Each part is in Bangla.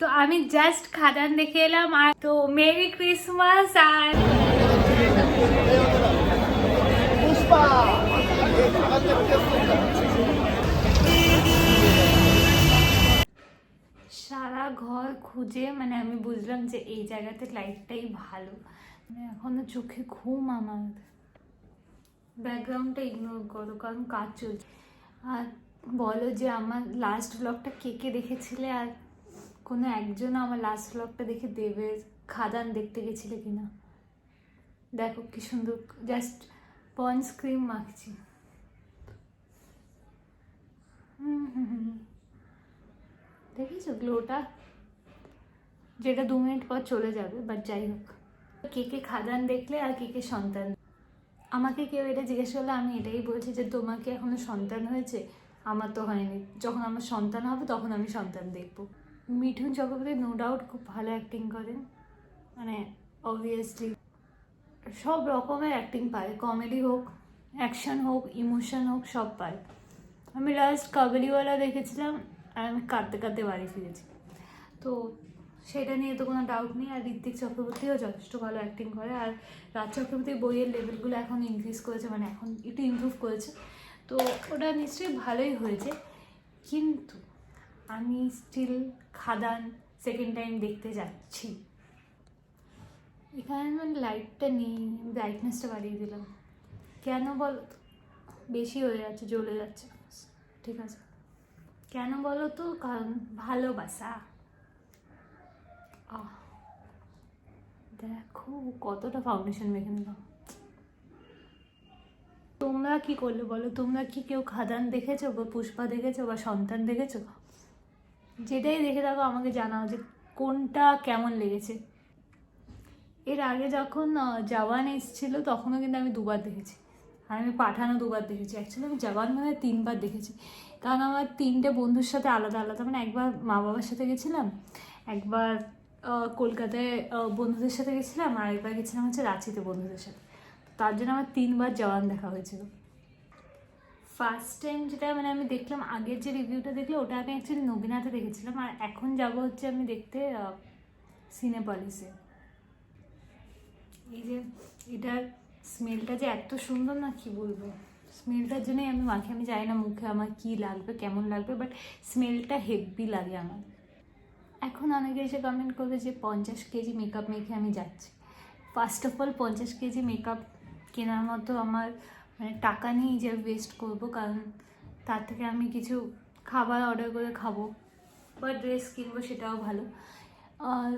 তো আমি জাস্ট খাদান দেখে এলাম আর তো মেরি ক্রিসমাস আর সারা ঘর খুঁজে মানে আমি বুঝলাম যে এই জায়গাতে লাইটটাই ভালো। মানে এখনও চোখে ঘুম আমার। ব্যাকগ্রাউন্ডটা ইগনোর করো কারণ কাজ চলছে। আর বলো যে আমার লাস্ট ব্লগটা কে কে দেখেছিলে আর কোনো একজন আমার লাস্ট ব্লগটা দেখে দেবের খাদান দেখতে গেছিলে কিনা? দেখো কি সুন্দর জাস্ট পন্স ক্রিম মাখছি। দেখেছ গ্লোটা যেটা দু মিনিট পর চলে যাবে বাট যাই হোক। কে কে খাদান দেখলে আর কে কে সন্তান? আমাকে কেউ এটা জিজ্ঞেস করলে আমি এটাই বলছি যে তোমাকে এখনও সন্তান হয়েছে? আমার তো হয়নি। যখন আমার সন্তান হবে, তখন আমি সন্তান দেখব। মিঠুন চক্রবর্তী নো ডাউট খুব ভালো অ্যাক্টিং করেন। মানে অবভিয়াসলি সব রকমের অ্যাক্টিং পারে কমেডি হোক অ্যাকশন হোক ইমোশন হোক, সব পারে আমি লাস্ট কাবুলিওয়ালা দেখেছিলাম আর আমি কাঁদতে কাঁদতে বাড়ি ফিরেছি। তো সেটা নিয়ে তো কোনো ডাউট নেই। আর ঋত্বিক চক্রবর্তীও যথেষ্ট ভালো অ্যাক্টিং করে। আর রাজ চক্রবর্তীর বইয়ের লেভেলগুলো এখন ইনক্রিজ করেছে মানে এখন একটু ইমপ্রুভ করেছে। তো ওটা নিশ্চয়ই ভালোই হয়েছে। কিন্তু আমি স্টিল খাদান সেকেন্ড টাইম দেখতে যাচ্ছি। এখানে মানে লাইটটা নেই ব্রাইটনেসটা বাড়িয়ে দিলাম। কেন বলো তো বেশি হয়ে যাচ্ছে, জ্বলে যাচ্ছে। ঠিক আছে। কেন বলো তো? কারণ ভালোবাসা। আহ, দেখো কতটা ফাউন্ডেশন মেখে নিলাম। তোমরা কি করলে বলো? তোমরা কি কেউ খাদান দেখেছ বা পুষ্পা দেখেছ বা সন্তান দেখেছ? যেটাই দেখে থাকো, আমাকে জানাও যে কোনটা কেমন লেগেছে। এর আগে যখন জওয়ান এসেছিল, তখনও কিন্তু আমি দুবার দেখেছি। আর আমি পাঠানো দুবার দেখেছি। অ্যাকচুয়ালি আমি জওয়ান মানে তিনবার দেখেছি। কারণ আমার তিনটে বন্ধুর সাথে আলাদা আলাদা। মানে একবার মা বাবার সাথে গেছিলাম, একবার কলকাতায় বন্ধুদের সাথে গেছিলাম, আর একবার গেছিলাম হচ্ছে রাঁচিতে বন্ধুদের সাথে। তার জন্য আমার তিনবার জওয়ান দেখা হয়েছিল। ফার্স্ট টাইম যেটা মানে আমি দেখলাম, আগের যে রিভিউটা দেখলে ওটা আমি অ্যাকচুয়ালি নবীনাথে দেখেছিলাম। আর এখন যাব হচ্ছে আমি দেখতে সিনেপলিসে এই যে এটার স্মেলটা যে এত সুন্দর না, কি বলব? স্মেলটার জন্যই আমি মাখি আমি জানি না মুখে আমার কি লাগবে, কেমন লাগবে বাট স্মেলটা হেভি লাগে আমার। এখন অনেকে এসে কমেন্ট করবে যে পঞ্চাশ কেজি মেকআপ মেখে আমি যাচ্ছি। ফার্স্ট অফ অল পঞ্চাশ কেজি মেকআপ কেনার মতো আমার মানে টাকা নেই যে ওয়েস্ট করব, কারণ তার থেকে আমি কিছু খাবার অর্ডার করে খাব বা ড্রেস কিনবো সেটাও ভালো। আর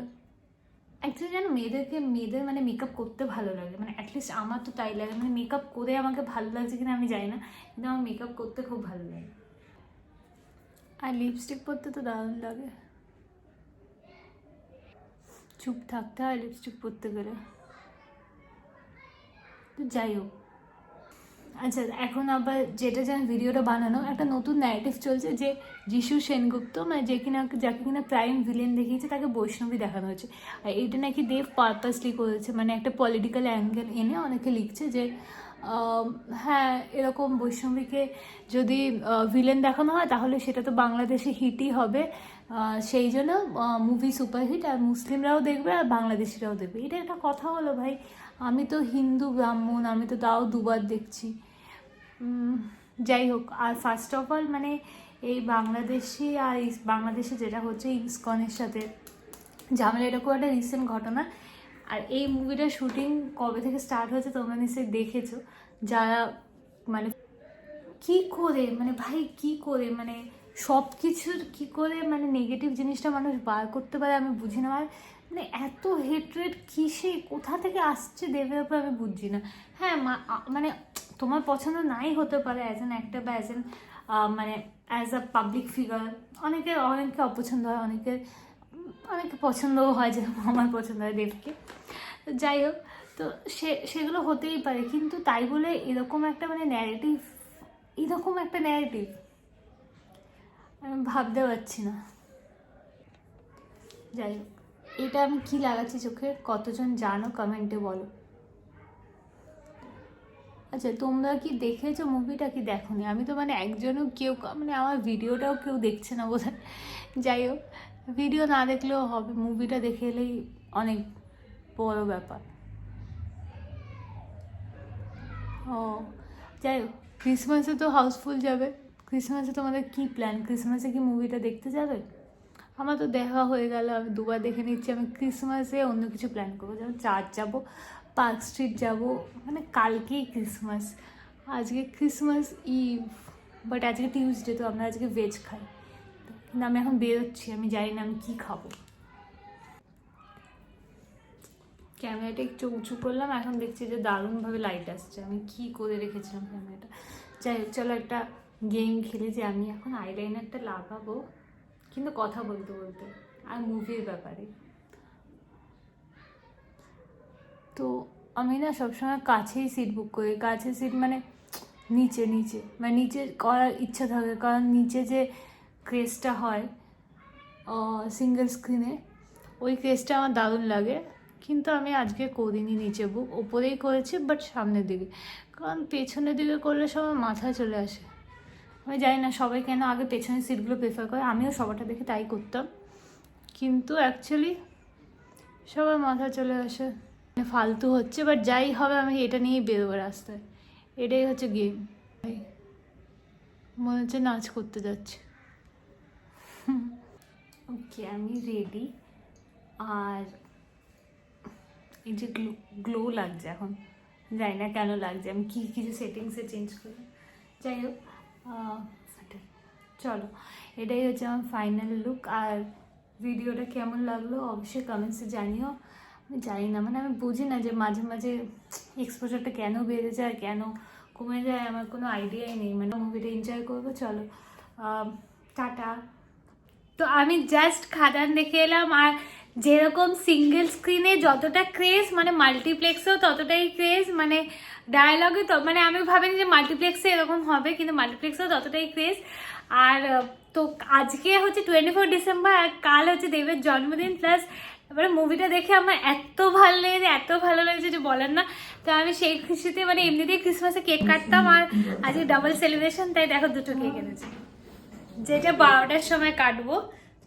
অ্যাকচুয়ালি যেন মেয়েদেরকে, মেয়েদের মানে মেকআপ করতে ভালো লাগে। মানে অ্যাটলিস্ট আমার তো তাই লাগে। মানে মেকআপ করে আমাকে ভালো লাগছে কিনা আমি জানি না, কিন্তু আমার মেকআপ করতে খুব ভালো লাগে। আর লিপস্টিক পরতে তো দারুণ লাগে। চুপ থাকতে হয় লিপস্টিক পরতে গেলে। তো যাই হোক। আচ্ছা এখন আবার যেটা যেন ভিডিওটা বানানো, একটা নতুন ন্যারেটিভ চলছে যে যিশু সেনগুপ্ত মানে যে কিনা, যাকে কিনা প্রাইম ভিলেন দেখিয়েছে, তাকে বৈষ্ণবী দেখানো হচ্ছে আর এটা নাকি দেব পারপাসলি করেছে মানে একটা পলিটিক্যাল অ্যাঙ্গেল এনে অনেকে লিখছে যে হ্যাঁ এরকম বৈষ্ণবীকে যদি ভিলেন দেখানো হয়, তাহলে সেটা তো বাংলাদেশে হিটই হবে। সেই জন্য মুভি সুপারহিট আর মুসলিমরাও দেখবে, আর বাংলাদেশিরাও দেখবে। এটা একটা কথা হলো ভাই। আমি তো হিন্দু, ব্রাহ্মণ, আমি তো তাও দুবার দেখছি। যাই হোক, আর ফার্স্ট অফ অল মানে এই বাংলাদেশি আর বাংলাদেশে যেটা হচ্ছে ইসকনের সাথে ঝামেলা, এটা খুব একটা রিসেন্ট ঘটনা। আর এই মুভিটার শুটিং কবে থেকে স্টার্ট হয়েছে তোমরা নিশ্চয়ই দেখেছ। যারা মানে কি করে মানে ভাই কি করে মানে সব কিছুর কি করে মানে নেগেটিভ জিনিসটা মানুষ বার করতে পারে আমি বুঝি না। আর মানে এত হেট্রেড কিসে? কোথা থেকে আসছে দেবের উপর আমি বুঝছি না। হ্যাঁ মানে তোমার পছন্দ নাই হতে পারে অ্যাজ অ্যান অ্যাক্টার বা অ্যাজ অ্যান মানে অ্যাজ আ পাবলিক ফিগার অনেকের অনেকে অপছন্দ হয়, অনেকের, অনেকে পছন্দও হয়, যেরকম আমার পছন্দ হয় দেবকে। তো যাই হোক, তো সে, সেগুলো হতেই পারে। কিন্তু তাই বলে এরকম একটা মানে ন্যারেটিভ এরকম একটা ন্যারেটিভ আমি ভাবতে পারছি না। যাই হোক। এটা আমি কি লাগাচ্ছি চোখে? কতজন জানো কমেন্টে বলো। আচ্ছা তোমরা কি দেখেছ মুভিটা কি দেখোনি? আমি তো মানে একজনও কেউ মানে আমার ভিডিওটাও কেউ দেখছে না বোধ যাই হোক ভিডিও না দেখলেও হবে। মুভিটা দেখে এলেই অনেক বড় ব্যাপার। ও, যাই হোক ক্রিসমাসে তো হাউসফুল যাবে। ক্রিসমাসে তোমাদের কি প্ল্যান ক্রিসমাসে কি মুভিটা দেখতে যাবে? আমার তো দেখা হয়ে গেল, আমি দুবার দেখে নিচ্ছি, আমি ক্রিসমাসে অন্য কিছু প্ল্যান করব, যেমন চার্চ যাব পার্ক স্ট্রিট যাব মানে কালকেই ক্রিসমাস আজকে ক্রিসমাস ইভ বাট আজকে টিউসডে তো আমরা আজকে ভেজ খাই। কিন্তু আমি এখন বেরোচ্ছি, আমি জানি না আমি কী খাব। ক্যামেরাটা একটু উঁচু করলাম, এখন দেখছি যে দারুণভাবে লাইট আসছে, আমি কি করে রেখেছিলাম ক্যামেরাটা। যাই হোক, চলো একটা গেম খেলি যে আমি এখন আইলাইনারটা লাগাবো। কিন্তু কথা বলতে বলতে, আর মুভির ব্যাপারে। তো আমি না সবসময় কাছেই সিট বুক করি। কাছে সিট মানে নিচে নিচে। মানে নিচে করার ইচ্ছা থাকে। কারণ নিচে যে ক্রেজটা হয় সিঙ্গেল স্ক্রিনে ওই ক্রেজটা আমার দারুণ লাগে। কিন্তু আমি আজকে করিনি নিচে বুক ওপরেই করেছি বাট সামনের দিকে। কারণ পেছনের দিকে করলে সবার মাথায় চলে আসে। আমি জানি না সবাই কেন আগে পেছনের সিটগুলো প্রেফার করে। আমিও সবারটা দেখে তাই করতাম। কিন্তু অ্যাকচুয়ালি সবার মাথায় চলে আসে। মানে ফালতু হচ্ছে বাট যাই হবে, আমি এটা নিয়েই বেরোবো রাস্তায়। এটাই হচ্ছে গেম মনে হচ্ছে নাচ করতে যাচ্ছে। ওকে আমি রেডি আর এই যে গ্লো গ্লো লাগছে এখন। জানি না কেন লাগছে। আমি কী, কিছু সেটিংসে চেঞ্জ করি। যাই হোক। চলো, এটাই হচ্ছে আমার ফাইনাল লুক আর ভিডিওটা কেমন লাগল অবশ্যই কমেন্টসে জানিও। আমি জানি না মানে আমি বুঝি না যে মাঝে মাঝে এক্সপোজারটা কেন বেড়ে যায়, কেন কমে যায়, আমার কোনো আইডিয়াই নেই। মানে মুভিটা এনজয় করব, চলো টাটা। তো আমি জাস্ট খাদান দেখে এলাম, আর যেরকম সিঙ্গেল স্ক্রিনে যতটা ক্রেজ মানে মাল্টিপ্লেক্সেও ততটাই ক্রেজ মানে ডায়ালগে তো মানে আমি ভাবিনি যে মাল্টিপ্লেক্সে এরকম হবে, কিন্তু মাল্টিপ্লেক্সেও ততটাই ক্রেজ আর তো আজকে হচ্ছে টোয়েন্টি ফোর ডিসেম্বর আর কাল হচ্ছে দেবের জন্মদিন প্লাস এবারে মুভিটা দেখে আমার এত ভালো লেগেছে, এত ভালো লেগেছে যে বলার না। তো আমি সেই খুশিতে মানে এমনিতেই ক্রিসমাসে কেক কাটতাম, আর আজকে ডাবল সেলিব্রেশন তাই দেখো দুটো কেক এনেছি। যেটা বারোটার সময় কাটবো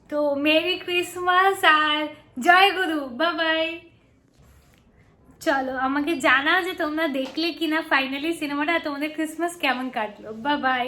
তো merry Christmas R Joy Guru by চলো আমাকে জানাও যে তোমরা দেখলে কিনা ফাইনালি সিনেমাটা আর তোমাদের ক্রিসমাস কেমন কাটলো বাই